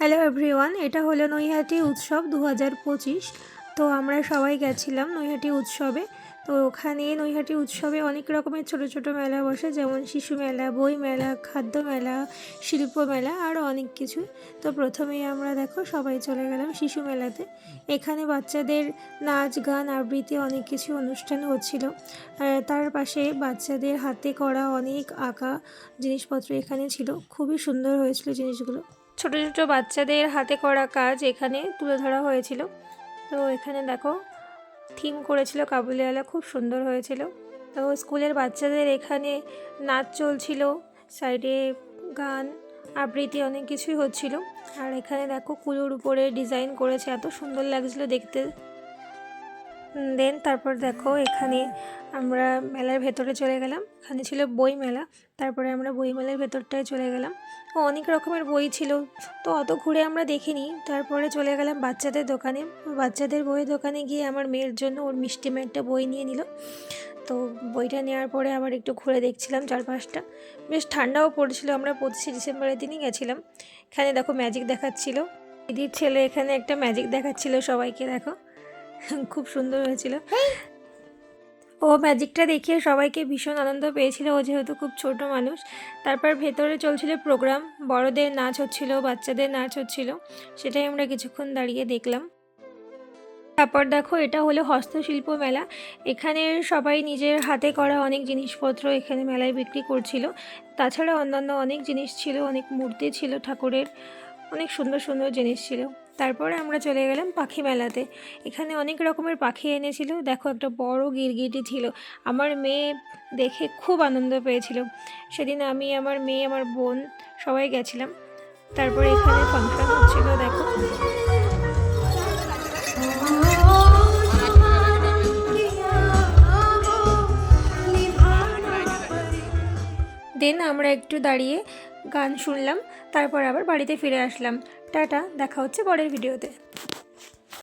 Hello everyone এটা হলো নৈহাটি উৎসব দু হাজার পঁচিশ। তো আমরা সবাই গেছিলাম নৈহাটি উৎসবে। তো ওখানে নৈহাটি উৎসবে অনেক রকমের ছোট ছোট মেলা বসে, যেমন শিশু মেলা, বই মেলা, খাদ্য মেলা, শিল্প মেলা আরও অনেক কিছু। তো প্রথমেই আমরা দেখো সবাই চলে গেলাম শিশু মেলাতে। এখানে বাচ্চাদের নাচ, গান, আবৃত্তি অনেক কিছু অনুষ্ঠান হচ্ছিল। তার পাশে বাচ্চাদের হাতে করা অনেক আঁকা জিনিসপত্র এখানে ছিল। খুবই সুন্দর হয়েছিল জিনিসগুলো। ছোট ছোট বাচ্চাদের হাতে করা কাজ এখানে তুলে ধরা হয়েছিল। তো এখানে দেখো থিম করেছিল কাবুলিওয়ালা খুব সুন্দর হয়েছিল। তো স্কুলের বাচ্চাদের এখানে নাচ চলছিল, সাইডে গান, আবৃত্তি অনেক কিছুই হচ্ছিল। আর এখানে দেখো, কুলোর উপরে ডিজাইন করেছে, এত সুন্দর লাগছিল দেখতে। দেন তারপর দেখো এখানে আমরা মেলার ভেতরে চলে গেলাম। এখানে ছিল বই মেলা, তারপরে আমরা বই মেলার ভেতরটায় চলে গেলাম। ও, অনেক রকমের বই ছিল। তো অত ঘুরে আমরা দেখিনি। তারপরে চলে গেলাম বাচ্চাদের দোকানে। বাচ্চাদের বইয়ের দোকানে গিয়ে আমার মেয়ের জন্য ওর মিষ্টি একটা বই নিয়ে নিল। তো বইটা নেওয়ার পরে আবার একটু ঘুরে দেখছিলাম চারপাশটা। বেশ ঠান্ডাও পড়ছিল। আমরা পঁচিশে ডিসেম্বরের দিনই গেছিলাম। এখানে দেখো ম্যাজিক দেখাচ্ছিল। দিদির ছেলে এখানে একটা ম্যাজিক দেখাচ্ছিল সবাইকে, দেখো। খুব সুন্দর হয়েছিল। ও ম্যাজিকটা দেখে সবাইকে ভীষণ আনন্দ পেয়েছিল। ও যেহেতু খুব ছোট মানুষ তারপর ভেতরে চলছিল প্রোগ্রাম বড়দের নাচ হচ্ছিল বাচ্চাদের নাচ হচ্ছিল সেটাই আমরা কিছুক্ষণ দাঁড়িয়ে দেখলাম। তারপর দেখো এটা হলো হস্তশিল্প মেলা। এখানে সবাই নিজের হাতে করা অনেক জিনিসপত্র এখানে মেলায় বিক্রি করছিল। তাছাড়া অন্যান্য অনেক জিনিস ছিল অনেক মূর্তি ছিল ঠাকুরের। অনেক সুন্দর সুন্দর জিনিস ছিল। তারপরে আমরা চলে গেলাম পাখি মেলাতে। এখানে অনেক রকমের পাখি এনেছিল। দেখো একটা বড় গিরগিটি ছিল। আমার মেয়ে দেখে খুব আনন্দ পেয়েছিল। সেদিন আমি, আমার মেয়ে, আমার বোন সবাই গেছিলাম। তারপরে এখানে ফাংশন হচ্ছিল, দেখো। দেন আমরা একটু দাঁড়িয়ে গান শুনলাম তারপর আবার বাড়িতে ফিরে আসলাম। টাটা দেখা হচ্ছে পরের ভিডিওতে।